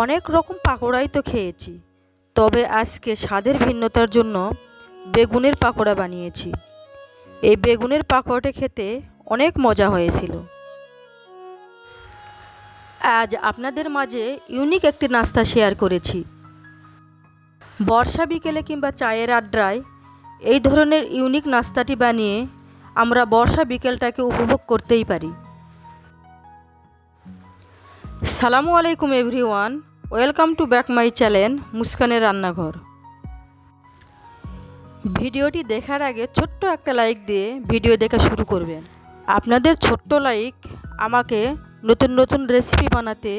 অনেক রকম পাকোড়াই তো খেয়েছি। তবে আজকে স্বাদের ভিন্নতার জন্য বেগুনের পাকোড়া বানিয়েছি। এই বেগুনের পাকোড়াটা খেতে অনেক মজা হয়েছিল। আজ আপনাদের মাঝে ইউনিক একটি নাস্তা শেয়ার করেছি। বর্ষা বিকেলে কিংবা চায়ের আড্ডায় এই ধরনের ইউনিক নাস্তাটি বানিয়ে আমরা বর্ষা বিকেলটাকে উপভোগ করতেই পারি। সালামু আলাইকুম everyone, welcome to back my channel মুস্কানের রান্নাঘর। ভিডিওটি দেখার আগে ছোট্ট একটা লাইক দিয়ে ভিডিও দেখা শুরু করবেন। আপনাদের ছোট্ট লাইক আমাকে নতুন নতুন রেসিপি বানাতে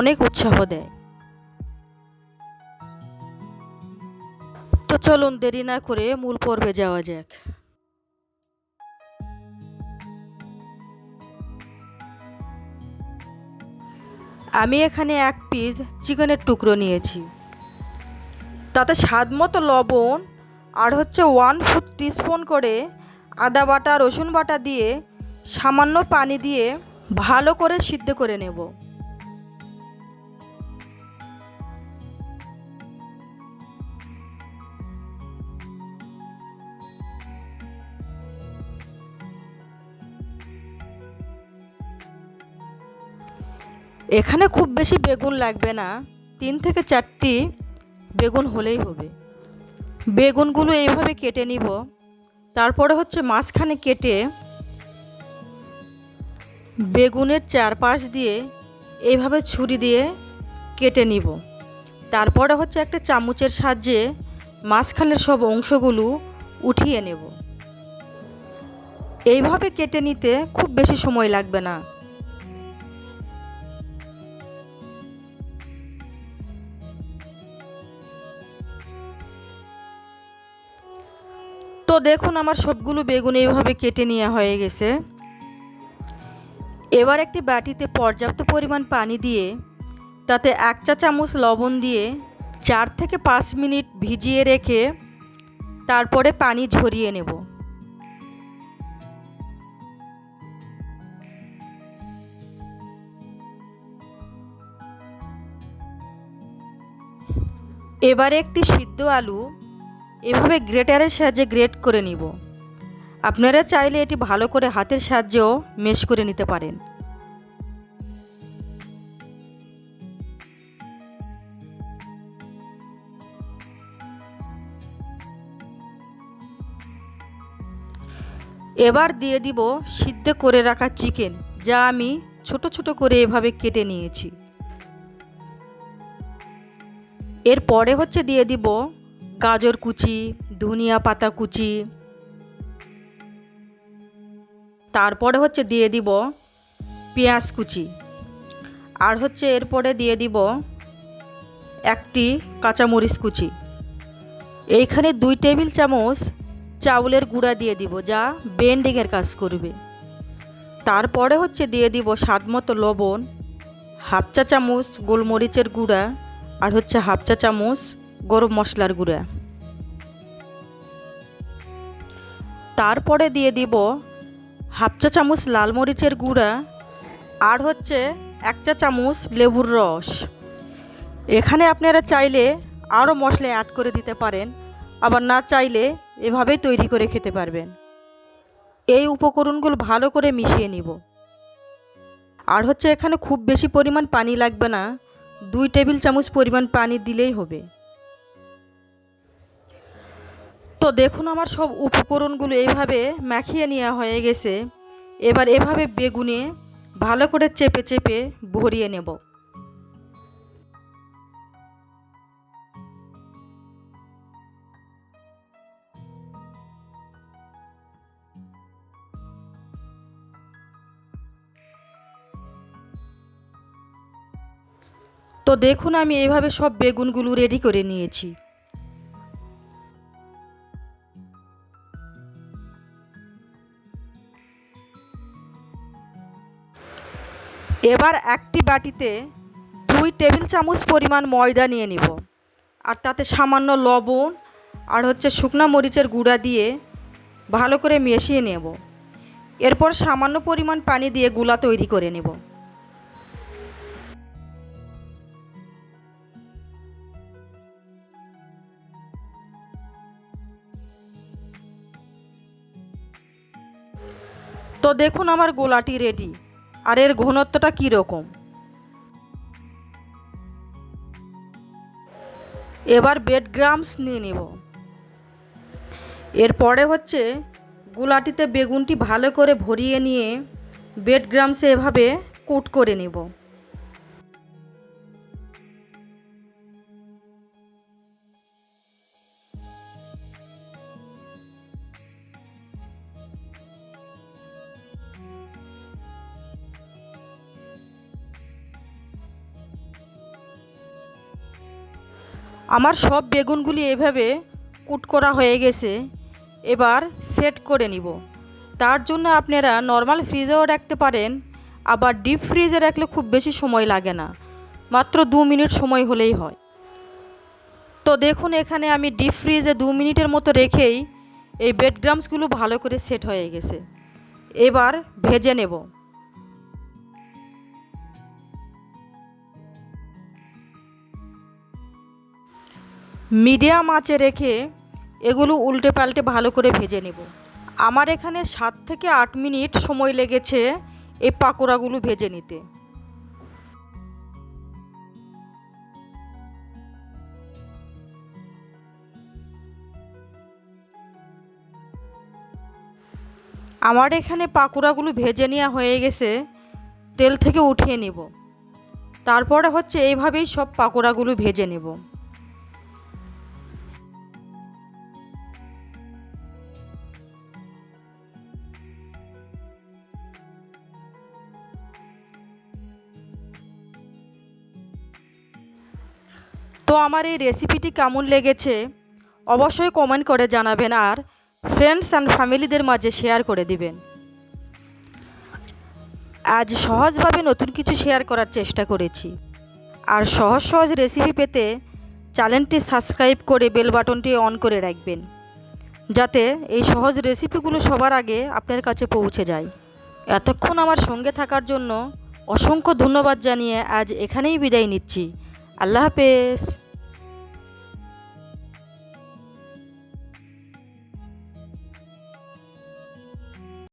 অনেক উৎসাহ দেয়। তো চলুন দেরি না করে মূল পর্বে যাওয়া যাক। আমি এখানে এক পিস চিকেনের টুকরো নিয়েছি। তাতে স্বাদ মতো লবণ আর হচ্ছে ওয়ান ফুট টিস্পুন করে আদা বাটা, রসুন বাটা দিয়ে সামান্য পানি দিয়ে ভালো করে সিদ্ধ করে নেব। এখানে খুব বেশি বেগুন লাগবে না। তিন থেকে চারটি বেগুন হলেই হবে। বেগুনগুলো এইভাবে কেটে নিব। তারপরে হচ্ছে মাঝখানে কেটে বেগুনের চারপাশ দিয়ে এইভাবে ছুরি দিয়ে কেটে নিব। তারপরে হচ্ছে একটা চামচের সাহায্যে মাঝখানের সব অংশগুলো উঠিয়ে নেব। এইভাবে কেটে নিতে খুব বেশি সময় লাগবে না। দেখুন আমার সবগুলো বেগুন এইভাবে কেটে নেওয়া হয়ে গেছে। এবার একটি বাটিতে পর্যাপ্ত পরিমাণ পানি দিয়ে তাতে এক চা চামচ লবণ দিয়ে চার থেকে পাঁচ মিনিট ভিজিয়ে রেখে তারপরে পানি ঝরিয়ে নেব। এবারে একটি সিদ্ধ আলু এভাবে গ্রেটারের সাহায্যে গ্রেট করে নিব। আপনারা চাইলে এটি ভালো করে হাতের সাহায্যেও মেশ করে নিতে পারেন। এবার দিয়ে দিব সিদ্ধ করে রাখা চিকেন, যা আমি ছোট ছোট করে এভাবে কেটে নিয়েছি। এরপরে হচ্ছে দিয়ে দিব গাজর কুচি, ধনিয়া পাতা কুচি। তারপরে হচ্ছে দিয়ে দিব পেঁয়াজ কুচি। আর হচ্ছে এরপরে দিয়ে দিব একটি কাঁচামরিচ কুচি। এইখানে দুই টেবিল চামচ চাউলের গুঁড়া দিয়ে দিব, যা বেন্ডিংয়ের কাজ করবে। তারপরে হচ্ছে দিয়ে দিব স্বাদ মতো লবণ, হাফ চা চামচ গোলমরিচের গুঁড়া, আর হচ্ছে হাফ চা চামচ গরম মশলার গুঁড়া। তারপরে দিয়ে দিব হাফ চা চামচ লাল মরিচের গুঁড়া আর হচ্ছে এক চা চামচ লেবুর রস। এখানে আপনারা চাইলে আরও মশলা অ্যাড করে দিতে পারেন, আবার না চাইলে এভাবেই তৈরি করে খেতে পারবেন। এই উপকরণগুলো ভালো করে মিশিয়ে নিব। আর হচ্ছে এখানে খুব বেশি পরিমাণ পানি লাগবে না, দুই টেবিল চামচ পরিমাণ পানি দিলেই হবে। তো দেখুন আমার সব উপকরণগুলো এইভাবে মাখিয়ে নেওয়া হয়ে গেছে। এবার এভাবে বেগুনে ভালো করে চেপে চেপে ভরিয়ে নেব। তো দেখুন আমি এইভাবে সব বেগুনগুলো রেডি করে নিয়েছি। এবার একটি বাটিতে দুই টেবিল চামচ পরিমাণ ময়দা নিয়ে নিব। আর তাতে সামান্য লবণ আর হচ্ছে শুকনো মরিচের গুঁড়া দিয়ে ভালো করে মিশিয়ে নেব। এরপর সামান্য পরিমাণ পানি দিয়ে গুলা তৈরি করে নেব। তো দেখুন আমার গোলাটি রেডি আর এর ঘনত্বটা কী রকম? এবার বেড গ্রামস নিয়ে নেব। এরপরে হচ্ছে গুলাটিতে বেগুনটি ভালো করে ভরিয়ে নিয়ে বেড গ্রামসে এভাবে কুট করে নেব। আমার সব বেগুনগুলি এভাবে কুট করা হয়ে গেছে, এবার সেট করে নিব। তার জন্য আপনারা নর্মাল ফ্রিজেও রাখতে পারেন, আবার ডিপ ফ্রিজে রাখলে খুব বেশি সময় লাগে না, মাত্র দু মিনিট সময় হলেই হয়। তো দেখুন, এখানে আমি ডিপ ফ্রিজে দু মিনিটের মতো রেখেই এই বেডগ্রামসগুলো ভালো করে সেট হয়ে গেছে। এবার ভেজে নেব। মিডিয়াম আঁচে রেখে এগুলো উল্টে পাল্টে ভালো করে ভেজে নেব। আমার এখানে সাত থেকে আট মিনিট সময় লেগেছে এই পাকোড়াগুলো ভেজে নিতে। আমার এখানে পাকোড়াগুলো ভেজে নেওয়া হয়ে গেছে, তেল থেকে উঠিয়ে নেব। তারপরে হচ্ছে এইভাবেই সব পাকোড়াগুলো ভেজে নেব। তো আমার এই রেসিপিটি কেমন লেগেছে? অবশ্যই কমেন্ট করে জানাবেন আর ফ্রেন্ডস অ্যান্ড ফ্যামিলিদের মাঝে শেয়ার করে দিবেন। আজ সহজভাবে নতুন কিছু শেয়ার করার চেষ্টা করেছি। আর সহজ সহজ রেসিপি পেতে চ্যানেলটি সাবস্ক্রাইব করে বেল বাটনটি অন করে রাখবেন। যাতে এই সহজ রেসিপিগুলো সবার আগে আপনার কাছে পৌঁছে যায়। এতক্ষণ আমার সঙ্গে থাকার জন্য অসংখ্য ধন্যবাদ জানিয়ে আজ এখানেই বিদায় নিচ্ছি। আল্লাহ হাফেজ।